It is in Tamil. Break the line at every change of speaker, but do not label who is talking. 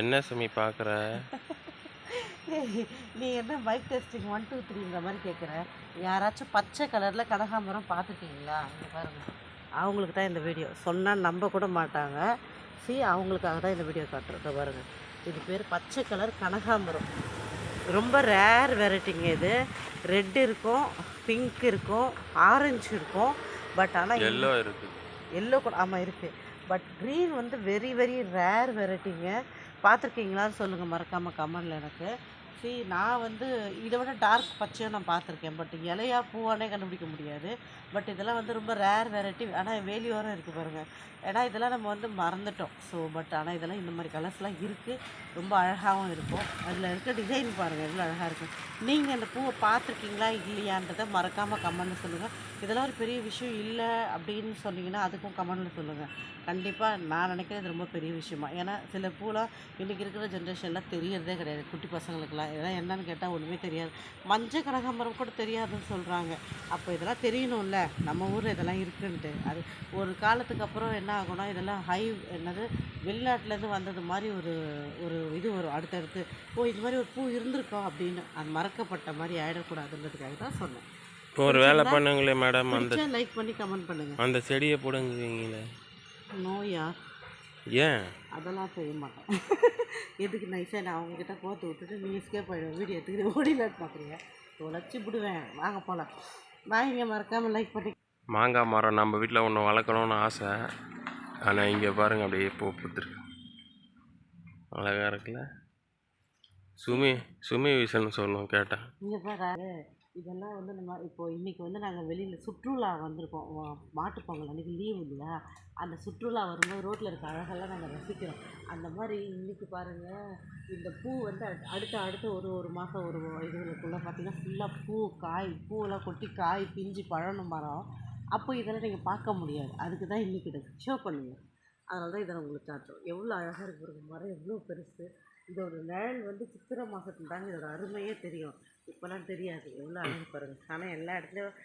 என்ன சுமி பார்க்குற
நீ என்ன பைக் டெஸ்டிங் ஒன் டூ த்ரீங்கிற மாதிரி கேட்குற யாராச்சும் பச்சை கலரில் கனகாம்பரம் பார்த்துட்டீங்களா? இங்க பாருங்க. அவங்களுக்கு தான் இந்த வீடியோ சொன்னால் நம்ப கூட மாட்டாங்க. சி அவங்களுக்காக தான் இந்த வீடியோ காட்டுறேன் பாருங்க. இது பேர் பச்சை கலர் கனகாம்பரம். ரொம்ப ரேர் வெரைட்டிங்க இது. ரெட் இருக்கும் பிங்க் இருக்கும் ஆரஞ்சு இருக்கும். பட் ஆனால்
எல்லோ இருக்குது
எல்லோ கூட ஆமாம் இருக்குது பட் க்ரீன் வந்து வெரி வெரி ரேர் வெரைட்டிங்க பார்த்துருக்கீங்களான்னு சொல்லுங்கள் மறக்காமல் கமெண்டில் எனக்கு. சரி நான் வந்து இதை விட டார்க் பச்சையும் நான் பார்த்துருக்கேன். பட் இலையா பூவானே கண்டுபிடிக்க முடியாது. பட் இதெல்லாம் வந்து ரொம்ப ரேர் வெரைட்டி ஆனால் வேலியோரம் இருக்குது பாருங்கள் ஏன்னா இதெல்லாம் நம்ம வந்து மறந்துட்டோம். ஸோ பட் ஆனால் இதெல்லாம் இந்த மாதிரி கலர்ஸ்லாம் இருக்குது ரொம்ப அழகாகவும் இருக்கும். அதில் இருக்க டிசைன் பாருங்கள் எவ்வளோ அழகாக இருக்கும் நீங்கள் அந்த பூவை பார்த்துருக்கீங்களா இல்லையான்றதை மறக்காமல் கமெண்ட்டில் சொல்லுங்கள் இதெல்லாம் ஒரு பெரிய விஷயம் இல்லை அப்படின்னு சொன்னீங்கன்னா அதுக்கும் கமெண்ட்டில் சொல்லுங்கள் கண்டிப்பாக நான் நினைக்கிறேன் இது ரொம்ப பெரிய விஷயமா. ஏன்னா சில பூலாம் இன்றைக்கி இருக்கிற ஜென்ரேஷன்லாம் தெரியறதே கிடையாது. குட்டி பசங்களுக்குலாம் இதெல்லாம் என்னன்னு கேட்டால் ஒன்றுமே தெரியாது. மஞ்சள் கனகாம்பரம் கூட தெரியாதுன்னு சொல்கிறாங்க அப்போ இதெல்லாம் தெரியணும்ல. நம்ம ஊரில் இதெல்லாம் இருக்குன்ட்டு. அது ஒரு காலத்துக்கு அப்புறம் என்ன ஆகும்னா இதெல்லாம் ஹை என்னது வெளிநாட்டிலேருந்து வந்தது மாதிரி ஒரு ஒரு இது வரும். அடுத்தடுத்து ஓ இது மாதிரி ஒரு பூ இருந்திருக்கோம் அப்படின்னு அது மறக்கப்பட்ட மாதிரி ஆகிடக்கூடாதுன்றதுக்காக தான் சொன்னேன்.
இப்போ ஒரு வேலை பண்ணுங்களே மேடம் அந்த
லைக் பண்ணி கமெண்ட் பண்ணுங்கள்
அந்த செடியை போடுங்குவீங்களே
நோயா?
ஏன்?
அதெல்லாம் செய்ய மாட்டேன். எதுக்கு நைஸாக நான் அவங்கக்கிட்ட கோத்து விட்டுட்டு நீ எஸ்கேப் ஆகிடுவேன் வீடியோ எடுத்துக்கிட்டு ஓடிலான்னு பார்க்குறீங்க தொலைச்சி விடுவேன். வாங்க போகலாம் வாங்க மறக்காமல் லைக் பண்ணி
மாங்காய் மரம் நம்ம வீட்டில் ஒன்று வளர்க்கணும்னு ஆசை. ஆனால் இங்கே பாருங்க அப்படியே பூ பூத்துருக்கு. அழகாக இருக்குல்ல? சுமி சுமி விசன் சொல்லணும் கேட்டேன்.
இங்கே பாரு. இதெல்லாம் வந்து நம்ம இப்போ இன்றைக்கி வந்து நாங்கள் வெளியில் சுற்றுலா வந்திருக்கோம். மாட்டுப் பொங்கல் அன்றைக்கி லீவ் இல்லையா? அந்த சுற்றுலா வரும்போது ரோட்டில் இருக்க அழகெல்லாம் நாங்கள் ரசிக்கிறோம். அந்த மாதிரி இன்றைக்கி பாருங்கள் இந்த பூ வந்து அடு- அடுத்த அடுத்த ஒரு ஒரு மாதம் ஒரு இதுகளுக்குள்ளே பார்த்தீங்கன்னா ஃபுல்லாக பூ காய் பூவெல்லாம் கொட்டி காய் பிஞ்சு பழனும் மரம். அப்போ இதெல்லாம் நீங்கள் பார்க்க முடியாது. அதுக்கு தான் இன்றைக்கி இதை ஷோ பண்ணுங்கள் அதனால தான் இதை நான் உங்களுக்கு காட்டுறோம். எவ்வளோ அழகாக இருக்குது ஒரு மரம் எவ்வளோ பெருசு. இதோட நிழல் வந்து சித்திரை மாதத்துல தாங்க இதோட அருமையே தெரியும். இப்போலாம் தெரியாது. எவ்வளோ அழகு பாருங்கள் ஆனால் எல்லா இடத்துலையும்